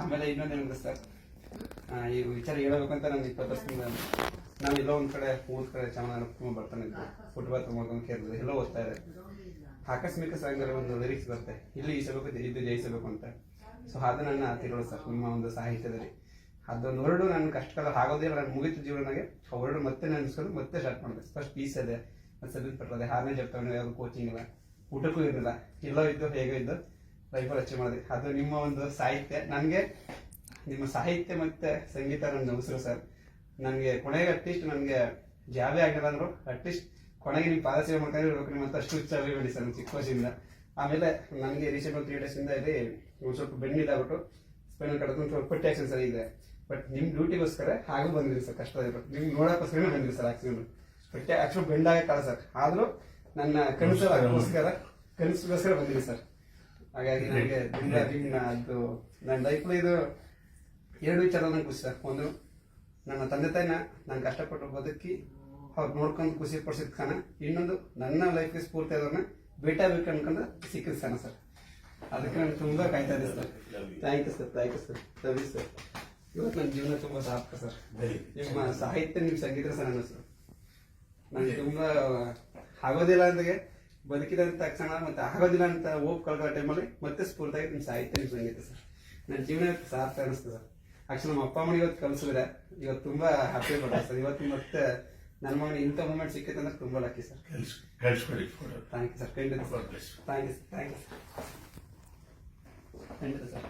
ಆಮೇಲೆ ಇನ್ನೊಂದೇನಿದೆ ಸರ್ ಆ, ಈ ವಿಚಾರ ಹೇಳಬೇಕಂತ ನಾನು ಇಪ್ಪತ್ತು ವರ್ಷದಿಂದ ನಾವು ಎಲ್ಲೋ ಒಂದು ಕಡೆ ಊರ್ ಕಡೆ ತುಂಬ ಬರ್ತಾನೆ ಇದ್ದೆ. ಫುಟ್ಬಾಲ್ ಮಾಡ್ಕೊಂಡು ಕೇಳಿದ್ರೆ ಎಲ್ಲೋ ಓದ್ತಾ ಇದೆ ಆಕಸ್ಮಿಕ ಸಾಂಗಲ್ಲಿ ಒಂದು ಲಿರಿಕ್ಸ್ ಬರುತ್ತೆ. ಇಲ್ಲಿ ಈಸಬೇಕು ಇದು ಜಯಿಸಬೇಕು ಅಂತ. ಸೊ ಅದು ನನ್ನ ತಿರುಳು ಸರ್ ನಿಮ್ಮ ಒಂದು ಸಾಹಿತ್ಯದಲ್ಲಿ. ಅದೊಂದು ಹೊರಡು ನನ್ನ ಕಷ್ಟಕಾಲ ಆಗೋದಿಲ್ಲ ನಾನು ಮುಗಿತು ಜೀವನಗೆ ಆ ಹೊರಡು ಮತ್ತೆ ನೆನೆಸ್ಕೊಂಡು ಮತ್ತೆ ಸ್ಟಾರ್ಟ್ ಮಾಡಿದೆ. ಫಸ್ಟ್ ಪೀಸ್ ಇದೆ. ಮತ್ತೆ ಸಬ್ಮಿಟ್ ಪಟ್ಟದೆ ಹಾರ್ನೇ ಜಪ್ತಾವೆ ತಗೊಂಡು ಕೋಚಿಂಗ್ ಇಲ್ಲ. ಊಟಕ್ಕೂ ಇರಲಿಲ್ಲ ಎಲ್ಲೋ ಇದ್ದು ಹೇಗೋ ಇದ್ದು. ಲೈಫಲ್ಲಿ ಅಚೀವ್ ಮಾಡಿದೆ. ಅದು ನಿಮ್ಮ ಒಂದು ಸಾಹಿತ್ಯ. ನನಗೆ ನಿಮ್ಮ ಸಾಹಿತ್ಯ ಮತ್ತೆ ಸಂಗೀತ ನನ್ನ ಉಸಿರು ಸರ್. ನನಗೆ ಕೊನೆಗೆ ಅಟ್ಲೀಸ್ಟ್ ನನಗೆ ಜಾಬೇ ಆಗಿಲ್ಲ ಅಂದ್ರು ಅಟ್ಲೀಸ್ಟ್ ಕೊನೆಗೆ ನಿಮ್ಮ ಪಾದಸೇವೆ ಮಾಡ್ಕೊಂಡು ಇರ್ಬೇಕು ನಿಮ್ಮ ಅಂತ ಅಷ್ಟು ಉತ್ಸಾಹ ಬೇಡಿ ಸರ್ ಚಿಕ್ಕ ವಯಸ್ಸಿಂದ. ಆಮೇಲೆ ನನಗೆ ರೀಸೆಂಟ್ ಒಂದು ತ್ರೀ ಡೇಸಿಂದ ಇಲ್ಲಿ ಒಂದು ಸ್ವಲ್ಪ ಬೆನ್ನಿದಾಗ್ಬಿಟ್ಟು ಸ್ಪೈನಲ್ ಕಡ್ಕೊಂಡು ಸ್ವಲ್ಪ ಪಟ್ಟಿ ಆಕ್ಷನ್ ಸರಿ ಇದೆ ಬಟ್ ನಿಮ್ಮ ಡ್ಯೂಟಿಗೋಸ್ಕರ ಹಾಗೂ ಬಂದಿರಿ ಸರ್ ಕಷ್ಟ ಇರೋ ನಿಮ್ಗೆ ನೋಡೋಕ್ಕೋಸ್ಕರ ಬಂದಿರಿ ಸರ್ ಆಕ್ಸಿಡೆಂಟ್ ಪಟ್ಟಿ ಆಕ್ಚುಲಿ ಬೆಂಡಾಗ ಕಾಲ ಸರ್. ಆದರೂ ನನ್ನ ಕನಸು ಅದಕ್ಕೋಸ್ಕರ ಕನಸಿಗೋಸ್ಕರ ಬಂದಿರಿ ಸರ್. ಹಾಗಾಗಿ ನನಗೆ ತುಂಬ ಅಭಿಮಾನ ಅದು ನನ್ನ ಲೈಫ್ಲಿ ಇದು ಎರಡು ವಿಚಾರ ನಂಗೆ ಖುಷಿ ಸರ್ ಒಂದು ನನ್ನ ತಂದೆ ತಾಯಿನ ನಾನು ಕಷ್ಟಪಟ್ಟು ಬದುಕಿ ಅವ್ರು ನೋಡ್ಕೊಂಡು ಖುಷಿ ಪಡಿಸಿದ ಕಾರಣ ಇನ್ನೊಂದು ನನ್ನ ಲೈಫ್ಗೆ ಸ್ಫೂರ್ತಿ ಅದನ್ನ ಭೇಟ ಬೇಕು ಅನ್ಕೊಂಡು ಸಿಕ್ಕಿದ ಸರ್ ಸರ್. ಅದಕ್ಕೆ ನಾನು ತುಂಬ ಕಾಯ್ತಾ ಇದ್ದೆ sir. Thank you sir thank you sir ಸರಿ ಸರ್ ಇವತ್ತು ನನ್ನ ಜೀವನ ತುಂಬ ಸಾರ್ಥಕ ಸರ್. ನಿಮ್ಮ ಸಾಹಿತ್ಯ ನಿಮ್ಮ ಸಂಗೀತ ಸರ್ ನನ್ನ ಸರ್. ನನಗೆ ತುಂಬ ಆಗೋದಿಲ್ಲ ಅಂದಾಗೆ ಬದುಕಿದಂತ ತಕ್ಷಣ ಮತ್ತೆ ಆಗೋದಿಲ್ಲ ಅಂತ ಹೋಗಿ ಕಳ್ಕೊಳ್ಳೋ ಟೈಮಲ್ಲಿ ಮತ್ತೆ ಸ್ಫೂರ್ತಿಯಾಗಿ ನಿಮ್ಮ ಸಾಹಿತ್ಯ ನಿಮ್ಮ ಸಂಗೀತ ಸರ್. ನನ್ನ ಜೀವನ ಇವತ್ತು ಅನಿಸ್ತದೆ. ಅನಿಸ್ತು ಸರ್ ಆಕ್ಚುಲಿ ನಮ್ಮ ಅಪ್ಪ ಅಮ್ಮನಿಗೆ ಇವತ್ತು ಕಲಿಸಿದ್ರೆ ಇವತ್ತು ತುಂಬಾ ಹ್ಯಾಪಿ ಪಡ್ತಾರೆ ಸರ್. ಇವತ್ತು ಮತ್ತೆ ನನ್ನ ಮಗನಿಗೆ ಇಂಥ ಮೂಮೆಂಟ್ ಸಿಕ್ಕಿತ್ತು ಅಂದ್ರೆ ತುಂಬಾ ಲಕ್ಕಿ ಸರ್. ಕಳಿಸ್ಕೊಡಿ ಥ್ಯಾಂಕ್ ಯು ಸರ್ ಖಂಡಿತ sir. Thank you thank you sir ಖಂಡಿತ ಸರ್.